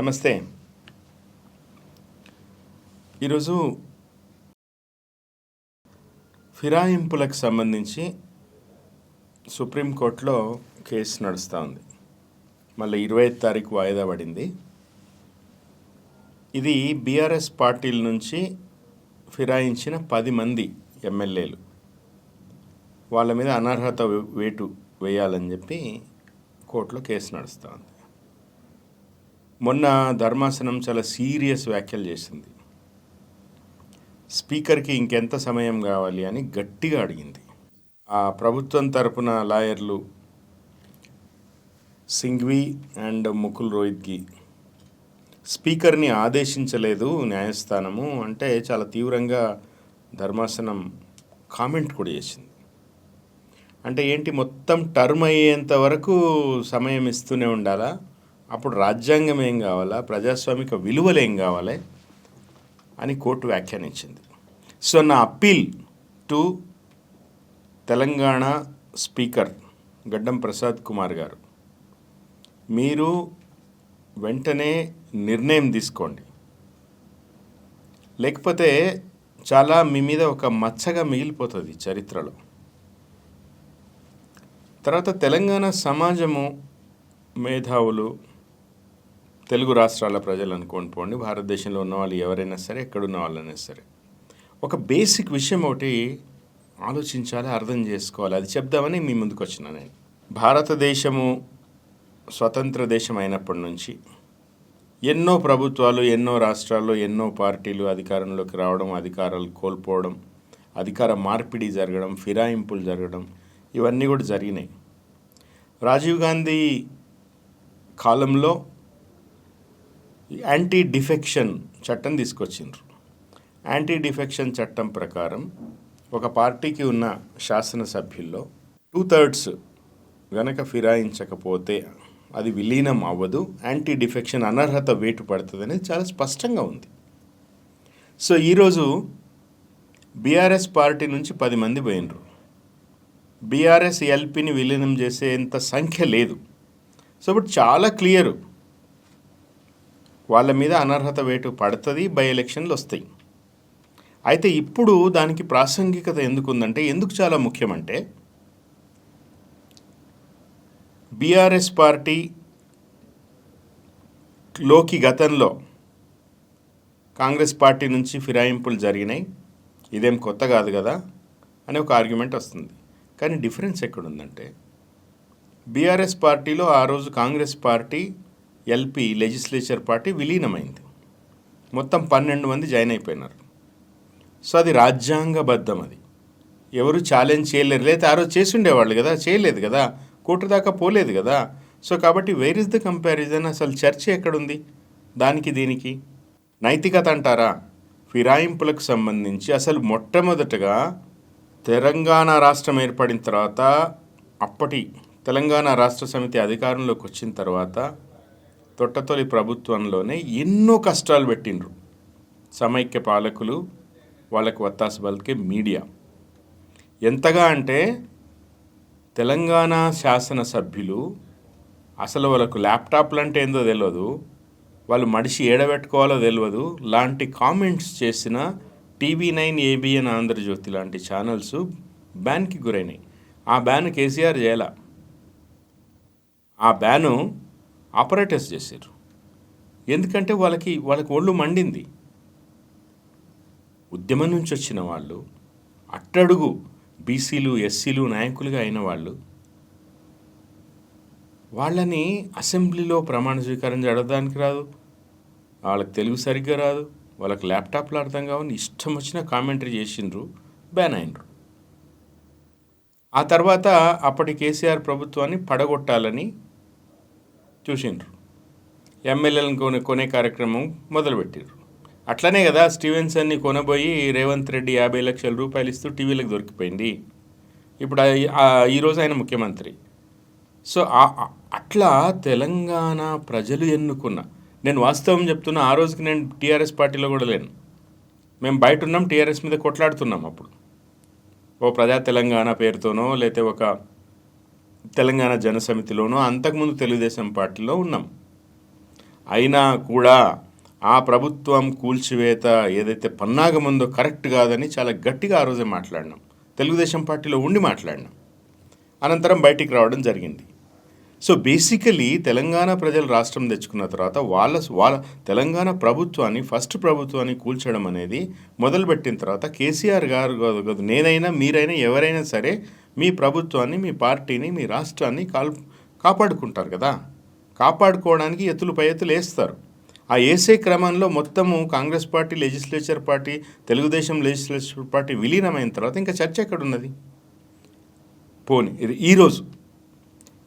నమస్తే. ఈరోజు ఫిరాయింపులకు సంబంధించి సుప్రీంకోర్టులో కేసు నడుస్తూ ఉంది. మళ్ళీ ఇరవై తారీఖు వాయిదా పడింది. ఇది బీఆర్ఎస్ పార్టీల నుంచి ఫిరాయించిన పది మంది ఎమ్మెల్యేలు. వాళ్ళ మీద అనర్హత వేటు వేయాలని చెప్పి కోర్టులో కేసు నడుస్తూ ఉంది. మొన్న ధర్మాసనం చాలా సీరియస్ వ్యాఖ్యలు చేసింది. స్పీకర్కి ఇంకెంత సమయం కావాలి అని గట్టిగా అడిగింది. ఆ ప్రభుత్వం తరపున లాయర్లు సింఘ్వి అండ్ ముకుల్ రోహిత్కి స్పీకర్ని ఆదేశించలేదు న్యాయస్థానము అంటే చాలా తీవ్రంగా ధర్మాసనం కామెంట్ కూడా చేసింది. అంటే ఏంటి మొత్తం టర్మ్ అయ్యేంత వరకు సమయం ఇస్తూనే ఉండాలా? అప్పుడు రాజ్యాంగం ఏం కావాలా? ప్రజాస్వామిక విలువలు ఏం కావాలి? అని కోర్టు వ్యాఖ్యానించింది. సో నా అప్పీల్ టు తెలంగాణ స్పీకర్ గడ్డం ప్రసాద్ కుమార్ గారు మీరు వెంటనే నిర్ణయం తీసుకోండి. లేకపోతే చాలా మీ మీద ఒక మచ్చగా మిగిలిపోతుంది చరిత్రలో. తర్వాత తెలంగాణ సమాజము మేధావులు తెలుగు రాష్ట్రాల ప్రజలు అనుకోండి పోండి. భారతదేశంలో ఉన్న వాళ్ళు ఎవరైనా సరే ఎక్కడున్న వాళ్ళైనా సరే. ఒక బేసిక్ విషయం ఒకటి ఆలోచించాలి అర్థం చేసుకోవాలి. అది చెప్దామని మీ ముందుకు వచ్చిన నేను. భారతదేశము స్వతంత్ర దేశం అయినప్పటి నుంచి ఎన్నో ప్రభుత్వాలు ఎన్నో రాష్ట్రాల్లో ఎన్నో పార్టీలు అధికారంలోకి రావడం అధికారాలు కోల్పోవడం అధికార మార్పిడి జరగడం ఫిరాయింపులు జరగడం ఇవన్నీ కూడా జరిగినాయి. రాజీవ్ గాంధీ కాలంలో యాంటీ డిఫెక్షన్ చట్టం తీసుకొచ్చిండ్రు. యాంటీ డిఫెక్షన్ చట్టం ప్రకారం ఒక పార్టీకి ఉన్న శాసనసభ్యుల్లో టూ థర్డ్స్ గనక ఫిరాయించకపోతే అది విలీనం అవ్వదు యాంటీ డిఫెక్షన్ అనర్హత వేటు పడుతుంది అనేది చాలా స్పష్టంగా ఉంది. సో ఈరోజు బీఆర్ఎస్ పార్టీ నుంచి పది మంది పోయినరు. బీఆర్ఎస్ ఎల్పిని విలీనం చేసేంత సంఖ్య లేదు. సో ఇప్పుడు చాలా క్లియరు. వాళ్ళ మీద అనర్హత వేటు పడుతుంది బై ఎలక్షన్లు వస్తాయి. అయితే ఇప్పుడు దానికి ప్రాసంగికత ఎందుకు ఉందంటే ఎందుకు చాలా ముఖ్యమంటే బీఆర్ఎస్ పార్టీ లోకి గతంలో కాంగ్రెస్ పార్టీ నుంచి ఫిరాయింపులు జరిగినాయి. ఇదేం కొత్త కాదు కదా అనే ఒక ఆర్గ్యుమెంట్ వస్తుంది. కానీ డిఫరెన్స్ ఎక్కడుందంటే బీఆర్ఎస్ పార్టీలో ఆ రోజు Congress party LP legislature party విలీనమైంది. మొత్తం పన్నెండు మంది జాయిన్ అయిపోయినారు. సో అది రాజ్యాంగబద్ధం అది ఎవరు ఛాలెంజ్ చేయలేరు. లేదా ఆ రోజు చేసిండేవాళ్ళు కదా. చేయలేదు కదా. కోర్టు దాకా పోలేదు కదా. సో కాబట్టి వేర్ ఇస్ ద కంపారిజన్ అసలు చర్చ ఎక్కడుంది? దానికి దీనికి నైతికత అంటారా? ఫిరాయింపులకు సంబంధించి అసలు మొట్టమొదటగా తెలంగాణ రాష్ట్రం ఏర్పడిన తర్వాత అప్పటి తెలంగాణ రాష్ట్ర సమితి అధికారంలోకి వచ్చిన తర్వాత తొట్టతొలి ప్రభుత్వంలోనే ఎన్నో కష్టాలు పెట్టిండ్రు. సమైక్య పాలకులు వాళ్ళకు వత్తాసు బలికే మీడియా. ఎంతగా అంటే తెలంగాణ శాసనసభ్యులు అసలు వాళ్ళకు ల్యాప్టాప్లు అంటే ఏందో తెలియదు వాళ్ళు మడిషి ఏడబెట్టుకోవాలో తెలియదు లాంటి కామెంట్స్ చేసిన టీవీ నైన్ ఏబిఎన్ ఆంధ్రజ్యోతి లాంటి ఛానల్స్ బ్యాన్కి గురైనాయి. ఆ బ్యాన్ కేసీఆర్ చేయాల. ఆ బ్యాను ఆపరేటర్స్ చేశారు. ఎందుకంటే వాళ్ళకి వాళ్ళకి ఒళ్ళు మండింది. ఉద్యమం నుంచి వచ్చిన వాళ్ళు అట్టడుగు బీసీలు ఎస్సీలు నాయకులుగా అయిన వాళ్ళు వాళ్ళని అసెంబ్లీలో ప్రమాణ స్వీకారం జరగడానికి రాదు. వాళ్ళకి తెలుగు సరిగ్గా రాదు. వాళ్ళకి ల్యాప్టాప్లు అర్థం కావని ఇష్టం వచ్చిన కామెంటరీ చేసిండ్రు బ్యాన్ అయినరు. ఆ తర్వాత అప్పటి కేసీఆర్ ప్రభుత్వాన్ని పడగొట్టాలని చూసిండ్రు. ఎమ్మెల్యేలను కొనే కొనే కార్యక్రమం మొదలుపెట్టిండ్రు అట్లనే కదా స్టీవెన్సన్ని కొనబోయి రేవంత్ రెడ్డి యాభై లక్షల రూపాయలు ఇస్తూ టీవీలకు దొరికిపోయింది. ఇప్పుడు ఈరోజు ఆయన ముఖ్యమంత్రి. సో అట్లా తెలంగాణ ప్రజలు ఎన్నుకున్న నేను వాస్తవం చెప్తున్నా ఆ రోజుకి నేను టీఆర్ఎస్ పార్టీలో కూడా లేను. మేము బయట ఉన్నాం టీఆర్ఎస్ మీద కొట్లాడుతున్నాం అప్పుడు. ఓ ప్రజా తెలంగాణ పేరుతోనో లేకపోతే ఒక తెలంగాణ జనసమితిలోనో అంతకుముందు తెలుగుదేశం పార్టీలో ఉన్నాం. అయినా కూడా ఆ ప్రభుత్వం కూల్చివేత ఏదైతే పన్నాగం ఉందో కరెక్ట్ కాదని చాలా గట్టిగా ఆ రోజే మాట్లాడినాం. తెలుగుదేశం పార్టీలో ఉండి మాట్లాడినాం. అనంతరం బయటికి రావడం జరిగింది. సో బేసికలీ తెలంగాణ ప్రజలు రాష్ట్రం తెచ్చుకున్న తర్వాత వాళ్ళ వాళ్ళ తెలంగాణ ప్రభుత్వాన్ని ఫస్ట్ ప్రభుత్వాన్ని కూల్చడం అనేది మొదలుపెట్టిన తర్వాత కేసీఆర్ గారు కాదు కాదు నేనైనా మీరైనా ఎవరైనా సరే మీ ప్రభుత్వాన్ని మీ పార్టీని మీ రాష్ట్రాన్ని కాల్ కాపాడుకుంటారు కదా? కాపాడుకోవడానికి ఎత్తులు పై ఎత్తులు వేస్తారు. ఆ వేసే క్రమంలో మొత్తము Congress party legislature party Telugu Desam legislature party విలీనమైన తర్వాత ఇంకా చర్చ ఎక్కడ ఉన్నది పోని ఈరోజు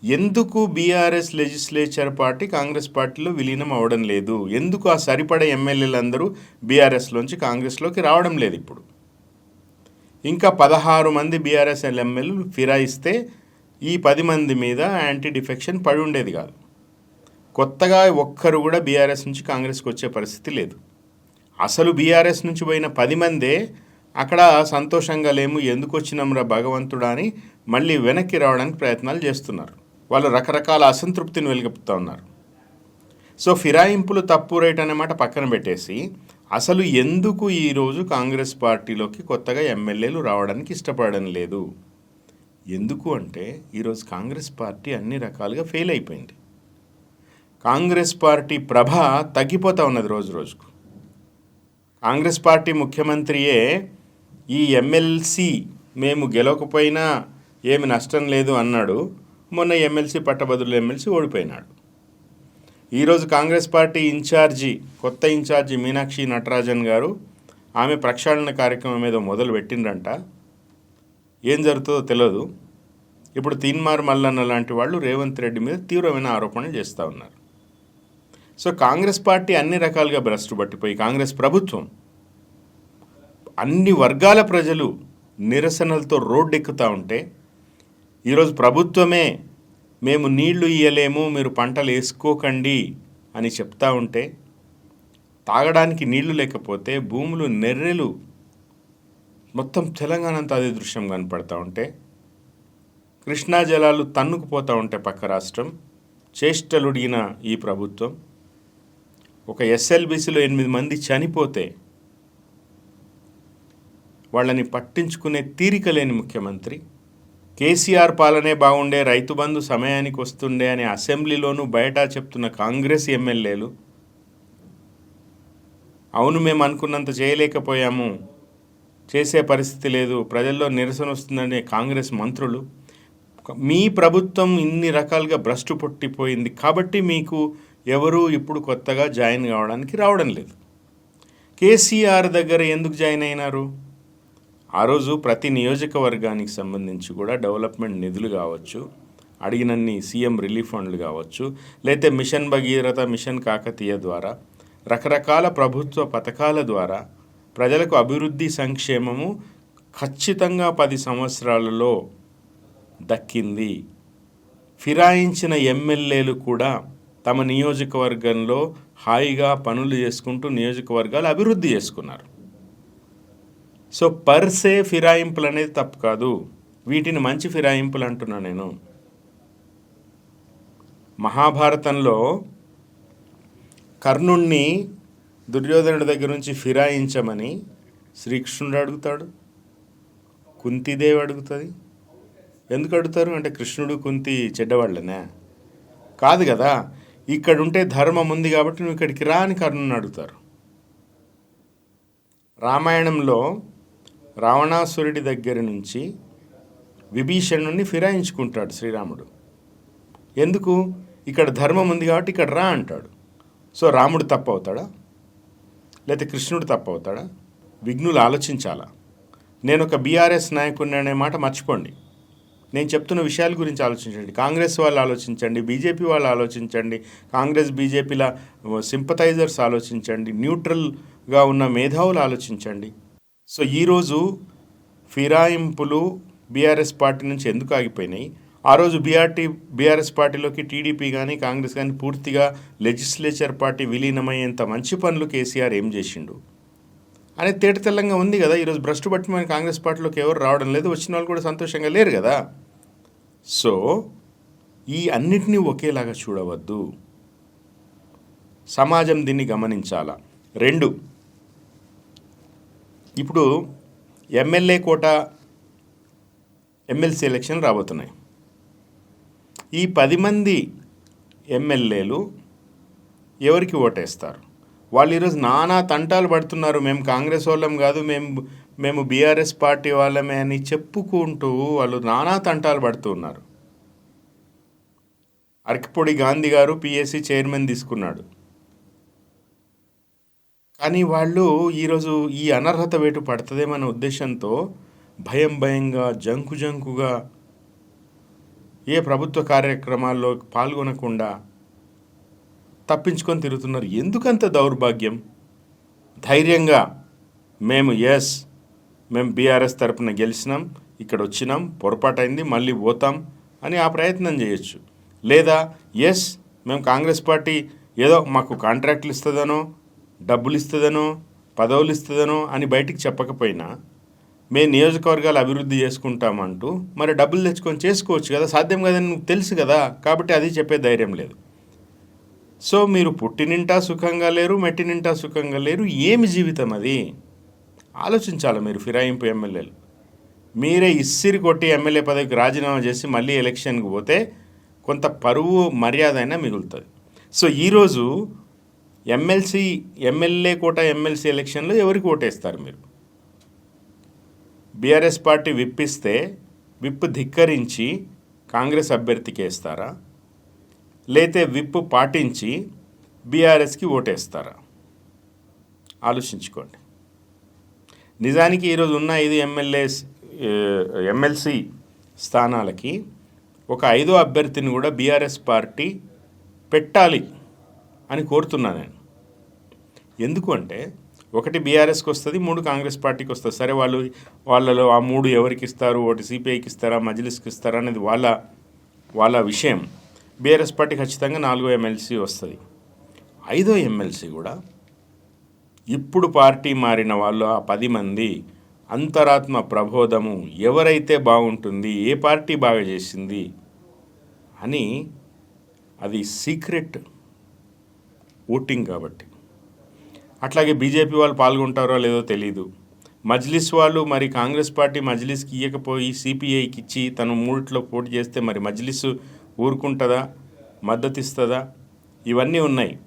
ఎందుకు బీఆర్ఎస్ లెజిస్లేచర్ పార్టీ కాంగ్రెస్ పార్టీలో విలీనం అవ్వడం లేదు? ఎందుకు ఆ సరిపడే ఎమ్మెల్యేలందరూ బీఆర్ఎస్లోంచి కాంగ్రెస్లోకి రావడం లేదు ఇప్పుడు? ఇంకా పదహారు మంది బీఆర్ఎస్ ఎమ్మెల్యేలు ఫిరాయిస్తే ఈ పది మంది మీద యాంటీ డిఫెక్షన్ పడి ఉండేది కాదు. కొత్తగా ఒక్కరు కూడా బీఆర్ఎస్ నుంచి కాంగ్రెస్కి వచ్చే పరిస్థితి లేదు. అసలు బీఆర్ఎస్ నుంచి పోయిన పది మందే అక్కడ సంతోషంగా లేము ఎందుకు వచ్చినాంరా భగవంతుడా అని మళ్ళీ వెనక్కి రావడానికి ప్రయత్నాలు చేస్తున్నారు. వాళ్ళు రకరకాల అసంతృప్తిని వెలిగిపుతూ ఉన్నారు. సో ఫిరాయింపులు తప్పు రేట్ అనే మాట పక్కన పెట్టేసి అసలు ఎందుకు ఈరోజు కాంగ్రెస్ పార్టీలోకి కొత్తగా ఎమ్మెల్యేలు రావడానికి ఇష్టపడడం లేదు? ఎందుకు అంటే ఈరోజు కాంగ్రెస్ పార్టీ అన్ని రకాలుగా ఫెయిల్ అయిపోయింది. కాంగ్రెస్ పార్టీ ప్రభ తగ్గిపోతూ ఉన్నది రోజు రోజుకు. కాంగ్రెస్ పార్టీ ముఖ్యమంత్రియే ఈ ఎమ్మెల్సీ మేము గెలవకపోయినా ఏమి నష్టం లేదు అన్నాడు. మొన్న ఎమ్మెల్సీ పట్టభద్రుల ఎమ్మెల్సీ ఓడిపోయినాడు. ఈరోజు కాంగ్రెస్ పార్టీ ఇన్ఛార్జి కొత్త ఇన్ఛార్జి మీనాక్షి నటరాజన్ గారు ఆమె ప్రక్షాళన కార్యక్రమం ఏదో మొదలు పెట్టిండ్రంట. ఏం జరుగుతుందో తెలియదు ఇప్పుడు తీన్మార్ మల్లన్న లాంటి వాళ్ళు రేవంత్ రెడ్డి మీద తీవ్రమైన ఆరోపణలు చేస్తూ ఉన్నారు. సో కాంగ్రెస్ పార్టీ అన్ని రకాలుగా భ్రష్టు పట్టిపోయి కాంగ్రెస్ ప్రభుత్వం అన్ని వర్గాల ప్రజలు నిరసనలతో రోడ్డెక్కుతూ ఉంటే ఈరోజు ప్రభుత్వమే మేము నీళ్ళు ఇయ్యలేము మీరు పంటలు వేసుకోకండి అని చెప్తా ఉంటే తాగడానికి నీళ్ళు లేకపోతే భూములు నెర్రెలు మొత్తం తెలంగాణ అంతా అదే దృశ్యం కనపడతా ఉంటే కృష్ణా జలాలు తన్నుకుపోతూ ఉంటే పక్క రాష్ట్రం చేష్టలుడిగిన ఈ ప్రభుత్వం ఒక ఎస్ఎల్బిసిలో ఎనిమిది మంది చనిపోతే వాళ్ళని పట్టించుకునే తీరిక లేని ముఖ్యమంత్రి కేసీఆర్ పాలనే బాగుండే రైతు బంధు సమయానికి వస్తుండే అని అసెంబ్లీలోనూ బయట చెప్తున్న కాంగ్రెస్ ఎమ్మెల్యేలు అవును మేము అనుకున్నంత చేయలేకపోయాము చేసే పరిస్థితి లేదు ప్రజల్లో నిరసన వస్తుందనే కాంగ్రెస్ మంత్రులు మీ ప్రభుత్వం ఇన్ని రకాలుగా భ్రష్టు పొట్టిపోయింది కాబట్టి మీకు ఎవరు ఇప్పుడు కొత్తగా జాయిన్ కావడానికి రావడం లేదు. కేసీఆర్ దగ్గర ఎందుకు జాయిన్ అయినారు? ఆ రోజు ప్రతి నియోజకవర్గానికి సంబంధించి కూడా డెవలప్మెంట్ నిధులు కావచ్చు అడిగినన్ని సీఎం రిలీఫ్ ఫండ్లు కావచ్చు లేతే మిషన్ భగీరథ మిషన్ కాకతీయ ద్వారా రకరకాల ప్రభుత్వ పథకాల ద్వారా ప్రజలకు అభివృద్ధి సంక్షేమము ఖచ్చితంగా పది సంవత్సరాలలో దక్కింది. ఫిరాయించిన ఎమ్మెల్యేలు కూడా తమ నియోజకవర్గంలో హాయిగా పనులు చేసుకుంటూ నియోజకవర్గాలు అభివృద్ధి చేసుకున్నారు. సో పర్సే ఫిరాయింపులు అనేది తప్పు కాదు. వీటిని మంచి ఫిరాయింపులు అంటున్నా నేను. మహాభారతంలో కర్ణుణ్ణి దుర్యోధనుడి దగ్గర నుంచి ఫిరాయించమని శ్రీకృష్ణుడు అడుగుతాడు. కుంతిదేవి అడుగుతుంది. ఎందుకు అడుగుతారు? అంటే కృష్ణుడు కుంతి చెడ్డవాళ్ళనే? కాదు కదా. ఇక్కడ ఉంటే ధర్మం ఉంది కాబట్టి నువ్వు ఇక్కడికి రా అని కర్ణుని అడుగుతారు. రామాయణంలో రావణాసురుడి దగ్గర నుంచి విభీషణుని ఫిరాయించుకుంటాడు శ్రీరాముడు. ఎందుకు? ఇక్కడ ధర్మం ఉంది కాబట్టి ఇక్కడ రా అంటాడు. సో రాముడు తప్పు అవుతాడా లేకపోతే కృష్ణుడు తప్పు అవుతాడా విఘ్నులు ఆలోచించాలా? నేను ఒక బీఆర్ఎస్ నాయకుడిని అనే మాట మర్చిపోండి. నేను చెప్తున్న విషయాల గురించి ఆలోచించండి. కాంగ్రెస్ వాళ్ళు ఆలోచించండి బీజేపీ వాళ్ళు ఆలోచించండి కాంగ్రెస్ బీజేపీల సింపథైజర్స్ ఆలోచించండి న్యూట్రల్గా ఉన్న మేధావులు ఆలోచించండి. సో ఈరోజు ఫిరాయింపులు బీఆర్ఎస్ పార్టీ నుంచి ఎందుకు ఆగిపోయినాయి? ఆ రోజు బీఆర్టీ బీఆర్ఎస్ పార్టీలోకి టీడీపీ కానీ కాంగ్రెస్ కానీ పూర్తిగా లెజిస్లేచర్ పార్టీ విలీనమయ్యేంత మంచి పనులు కేసీఆర్ ఏం చేసిండు? అనే తేట తెల్లంగా ఉంది కదా ఈరోజు భ్రష్టు బట్టి మన కాంగ్రెస్ పార్టీలోకి ఎవరు రావడం లేదు వచ్చిన వాళ్ళు కూడా సంతోషంగా లేరు కదా. సో ఈ అన్నిటినీ ఒకేలాగా చూడవద్దు. సమాజం దీన్ని గమనించాలా? రెండు ఇప్పుడు ఎమ్మెల్యే కోట ఎమ్మెల్సీ ఎలక్షన్ రాబోతున్నాయి. ఈ పది మంది ఎమ్మెల్యేలు ఎవరికి ఓటేస్తారు? వాళ్ళు ఈరోజు నానా తంటాలు పడుతున్నారు. మేము కాంగ్రెస్ వాళ్ళం కాదు మేము మేము బీఆర్ఎస్ పార్టీ వాళ్ళమే అని చెప్పుకుంటూ వాళ్ళు నానా తంటాలు పడుతున్నారు అరకిపొడి గాంధీ గారు పిఎస్సి చైర్మన్ తీసుకున్నాడు. కానీ వాళ్ళు ఈరోజు ఈ అనర్హత వేటు పడుతుందేమనే ఉద్దేశంతో భయం భయంగా జంకు జంకుగా ఏ ప్రభుత్వ కార్యక్రమాల్లో పాల్గొనకుండా తప్పించుకొని తిరుగుతున్నారు. ఎందుకంత దౌర్భాగ్యం? ధైర్యంగా మేము ఎస్ మేము బీఆర్ఎస్ తరపున గెలిచినాం ఇక్కడ వచ్చినాం పొరపాటైంది మళ్ళీ పోతాం అని ఆ ప్రయత్నం చేయొచ్చు. లేదా ఎస్ మేము కాంగ్రెస్ పార్టీ ఏదో మాకు కాంట్రాక్ట్లు ఇస్తుందనో డబ్బులు ఇస్తుందనో పదవులు ఇస్తుందనో అని బయటికి చెప్పకపోయినా మేము నియోజకవర్గాలు అభివృద్ధి చేసుకుంటామంటూ మరి డబ్బులు తెచ్చుకొని చేసుకోవచ్చు కదా సాధ్యం కదని నువ్వు తెలుసు కదా కాబట్టి అది చెప్పే ధైర్యం లేదు. సో మీరు పుట్టినింటా సుఖంగా లేరు మెట్టినింటా సుఖంగా లేరు ఏమి జీవితం అది? ఆలోచించాలి మీరు ఫిరాయింపు ఎమ్మెల్యేలు. మీరే ఇస్సిరి కొట్టి ఎమ్మెల్యే పదవికి రాజీనామా చేసి మళ్ళీ ఎలక్షన్కి పోతే కొంత పరువు మర్యాద అయినా మిగులుతుంది. సో ఈరోజు ఎమ్మెల్సీ ఎమ్మెల్యే కోట ఎమ్మెల్సీ ఎలక్షన్లో ఎవరికి ఓటేస్తారు మీరు? బీఆర్ఎస్ పార్టీ విప్పిస్తే విప్ ధిక్కరించి కాంగ్రెస్ అభ్యర్థికి వేస్తారా? లేతే విప్ పాటించి బీఆర్ఎస్కి ఓటేస్తారా? ఆలోచించుకోండి. నిజానికి ఈరోజు ఉన్న ఐదు ఎమ్మెల్యేస్ ఎమ్మెల్సీ స్థానాలకి ఒక ఐదో అభ్యర్థిని కూడా బీఆర్ఎస్ పార్టీ పెట్టాలి. అని కోరుతున్నా నేను. ఎందుకు అంటే ఒకటి బీఆర్ఎస్కి వస్తుంది మూడు కాంగ్రెస్ పార్టీకి వస్తుంది. సరే వాళ్ళు వాళ్ళలో ఆ మూడు ఎవరికి ఇస్తారు? ఒకటి సిపిఐకి ఇస్తారా? మజ్లిస్కి ఇస్తారా? అనేది వాళ్ళ వాళ్ళ విషయం. బీఆర్ఎస్ పార్టీ ఖచ్చితంగా నాలుగో ఎమ్మెల్సీ వస్తుంది. ఐదో ఎమ్మెల్సీ కూడా ఇప్పుడు పార్టీ మారిన వాళ్ళు ఆ పది మంది అంతరాత్మ ప్రబోధము ఎవరైతే బాగుంటుంది ఏ పార్టీ బాగా చేసింది అని అది సీక్రెట్ ఓటింగ్ కాబట్టి. అట్లాగే బీజేపీ వాళ్ళు పాల్గొంటారో లేదో తెలియదు మజ్లిస్ వాళ్ళు మరి కాంగ్రెస్ పార్టీ మజ్లిస్కి ఇవ్వకపోయి సిపిఐకి ఇచ్చి తను మూడిట్లో పోటీ చేస్తే మరి మజ్లిస్ ఊరుకుంటుందా? మద్దతు ఇస్తుందా ఇవన్నీ ఉన్నాయి.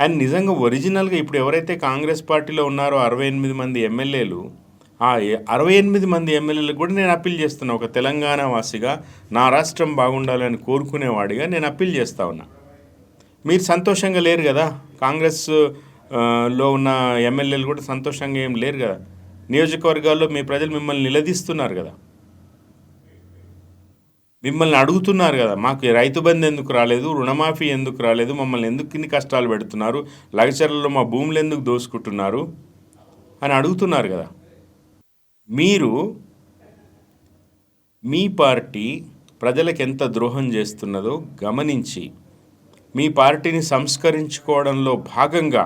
అండ్ నిజంగా ఒరిజినల్గా ఇప్పుడు ఎవరైతే కాంగ్రెస్ పార్టీలో ఉన్నారో అరవై ఎనిమిది మంది ఎమ్మెల్యేలు ఆ అరవై ఎనిమిది మంది ఎమ్మెల్యేలకు కూడా నేను అప్పీల్ చేస్తున్నా. ఒక తెలంగాణ వాసిగా నా రాష్ట్రం బాగుండాలని కోరుకునేవాడిగా నేను అప్పీల్ చేస్తా ఉన్నా. మీరు సంతోషంగా లేరు కదా? కాంగ్రెస్లో ఉన్న ఎమ్మెల్యేలు కూడా సంతోషంగా ఏం లేరు కదా? నియోజకవర్గాల్లో మీ ప్రజలు మిమ్మల్ని నిలదీస్తున్నారు కదా? మిమ్మల్ని అడుగుతున్నారు కదా మాకు రైతు బంధు ఎందుకు రాలేదు రుణమాఫీ ఎందుకు రాలేదు మమ్మల్ని ఎందుకు ఇన్ని కష్టాలు పెడుతున్నారు లగచర్లలో మా భూములు ఎందుకు దోసుకుంటున్నారు అని అడుగుతున్నారు కదా? మీరు మీ పార్టీ ప్రజలకు ఎంత ద్రోహం చేస్తున్నదో గమనించి మీ పార్టీని సంస్కరించుకోవడంలో భాగంగా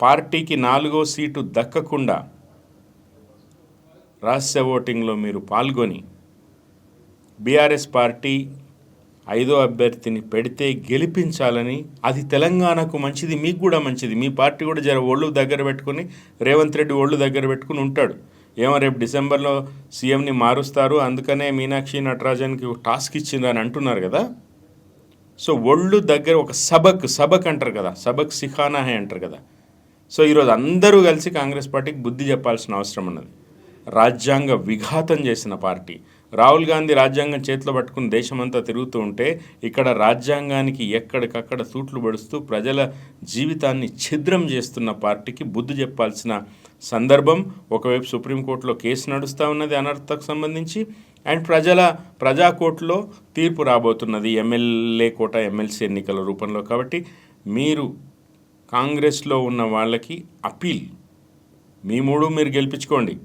పార్టీకి నాలుగో సీటు దక్కకుండా రహస్య ఓటింగ్లో మీరు పాల్గొని బీఆర్ఎస్ పార్టీ ఐదో అభ్యర్థిని పెడితే గెలిపించాలని అది తెలంగాణకు మంచిది మీకు కూడా మంచిది. మీ పార్టీ కూడా జర ఒళ్ళు దగ్గర పెట్టుకుని రేవంత్ రెడ్డి ఒళ్ళు దగ్గర పెట్టుకుని ఉంటాడు. ఏమో రేపు డిసెంబర్లో సీఎంని మారుస్తారు అందుకనే మీనాక్షి నటరాజన్కి టాస్క్ ఇచ్చిందని అని అంటున్నారు కదా. సో ఒళ్ళు దగ్గర ఒక సబక్ సబక్ అంటారు కదా సబక్ సిఖానా హే అంటారు కదా. సో ఈరోజు అందరూ కలిసి కాంగ్రెస్ పార్టీకి బుద్ధి చెప్పాల్సిన అవసరం ఉన్నది. రాజ్యాంగ విఘాతం చేసిన పార్టీ. రాహుల్ గాంధీ రాజ్యాంగం చేతిలో పట్టుకుని దేశమంతా తిరుగుతూ ఉంటే ఇక్కడ రాజ్యాంగానికి ఎక్కడికక్కడ సూట్లు పడుస్తూ ప్రజల జీవితాన్ని ఛిద్రం చేస్తున్న పార్టీకి బుద్ధి చెప్పాల్సిన సందర్భం ఒకవైపు సుప్రీంకోర్టులో కేసు నడుస్తూ ఉన్నది అనర్థకు సంబంధించి అండ్ ప్రజల ప్రజా కోర్టులో తీర్పు రాబోతున్నది ఎమ్మెల్యే కోట ఎమ్మెల్సీ ఎన్నికల రూపంలో. కాబట్టి మీరు కాంగ్రెస్లో ఉన్న వాళ్ళకి అపీల్. మీ మూడు మీరు గెలిపించుకోండి.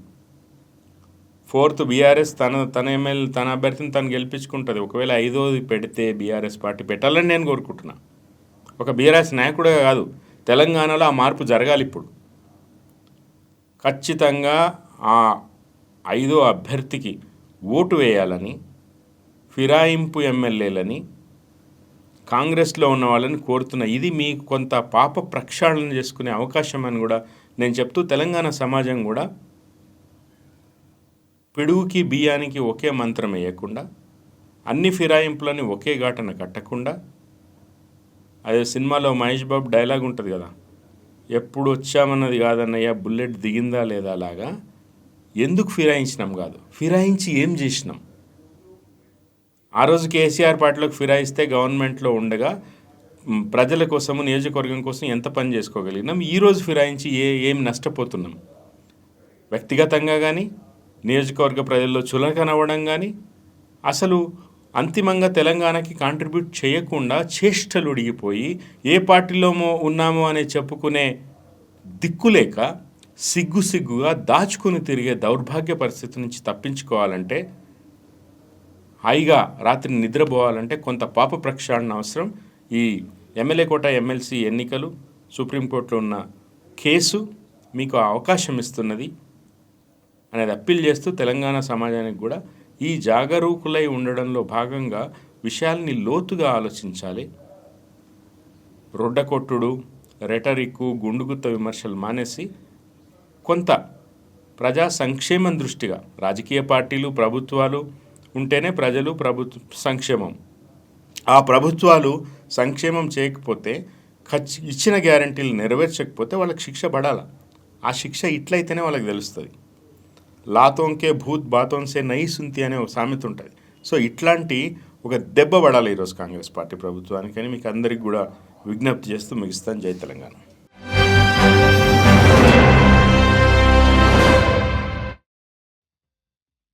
ఫోర్త్ బీఆర్ఎస్ తన తన ఎమ్మెల్యే తన అభ్యర్థిని తను గెలిపించుకుంటుంది. ఒకవేళ ఐదోది పెడితే బీఆర్ఎస్ పార్టీ పెట్టాలని నేను కోరుకుంటున్నా. ఒక బీఆర్ఎస్ నాయకుడే కాదు తెలంగాణలో ఆ మార్పు జరగాలి ఇప్పుడు. ఖచ్చితంగా ఆ ఐదో అభ్యర్థికి ఓటు వేయాలని ఫిరాయింపు ఎమ్మెల్యేలని కాంగ్రెస్లో ఉన్న వాళ్ళని కోరుతున్నా ఇది మీకు కొంత పాప ప్రక్షాళన చేసుకునే అవకాశం అని కూడా నేను చెప్తూ తెలంగాణ సమాజం కూడా పిడుగుకి బియ్యానికి ఒకే మంత్రం వేయకుండా అన్ని ఫిరాయింపులని ఒకే ఘాటన కట్టకుండా అదే సినిమాలో మహేష్ బాబు డైలాగ్ ఉంటుంది కదా ఎప్పుడు వచ్చామన్నది కాదన్నయ్య బుల్లెట్ దిగిందా లేదా లాగా ఎందుకు ఫిరాయించినాం కాదు. ఫిరాయించి ఏం చేసినాం? ఆ రోజు కేసీఆర్ పార్టీలోకి ఫిరాయిస్తే గవర్నమెంట్లో ఉండగా ప్రజల కోసము నియోజకవర్గం కోసం ఎంత పని చేసుకోగలిగినాం? ఈ రోజు ఫిరాయించి ఏ ఏం నష్టపోతున్నాం? వ్యక్తిగతంగా కానీ నియోజకవర్గ ప్రజల్లో చులకనవ్వడం కానీ అసలు అంతిమంగా తెలంగాణకి కాంట్రిబ్యూట్ చేయకుండా చేష్టలు ఉడిగిపోయి ఏ పార్టీలోమో ఉన్నామో అని చెప్పుకునే దిక్కులేక సిగ్గు సిగ్గుగా దాచుకుని తిరిగే దౌర్భాగ్య పరిస్థితి నుంచి తప్పించుకోవాలంటే హాయిగా రాత్రి నిద్రపోవాలంటే కొంత పాప ప్రక్షాళన అవసరం. ఈ ఎమ్మెల్యే కోట ఎమ్మెల్సీ ఎన్నికలు సుప్రీంకోర్టులో ఉన్న కేసు మీకు అవకాశం ఇస్తున్నది అనేది అప్పీల్ చేస్తూ తెలంగాణ సమాజానికి కూడా ఈ జాగరూకులై ఉండడంలో భాగంగా విషయాల్ని లోతుగా ఆలోచించాలి. రొడ్డకొట్టుడు రెటరిక్కు గుండుగుత్త విమర్శలు మానేసి కొంత ప్రజా సంక్షేమం దృష్టిగా రాజకీయ పార్టీలు ప్రభుత్వాలు ఉంటేనే ప్రజలు ప్రభుత్వ సంక్షేమం. ఆ ప్రభుత్వాలు సంక్షేమం చేయకపోతే ఖచ్చి ఇచ్చిన గ్యారంటీలు నెరవేర్చకపోతే వాళ్ళకి శిక్ష పడాల. ఆ శిక్ష ఇట్లయితేనే వాళ్ళకి తెలుస్తుంది. లాతోంకే భూత్ బాతోన్సే నై సుంతి అనే ఒక సామెత ఉంటుంది. సో ఇట్లాంటి ఒక దెబ్బ పడాలి ఈరోజు కాంగ్రెస్ పార్టీ ప్రభుత్వానికి అని మీకు అందరికి కూడా విజ్ఞప్తి చేస్తూ ముగిస్తాను. జై తెలంగాణ.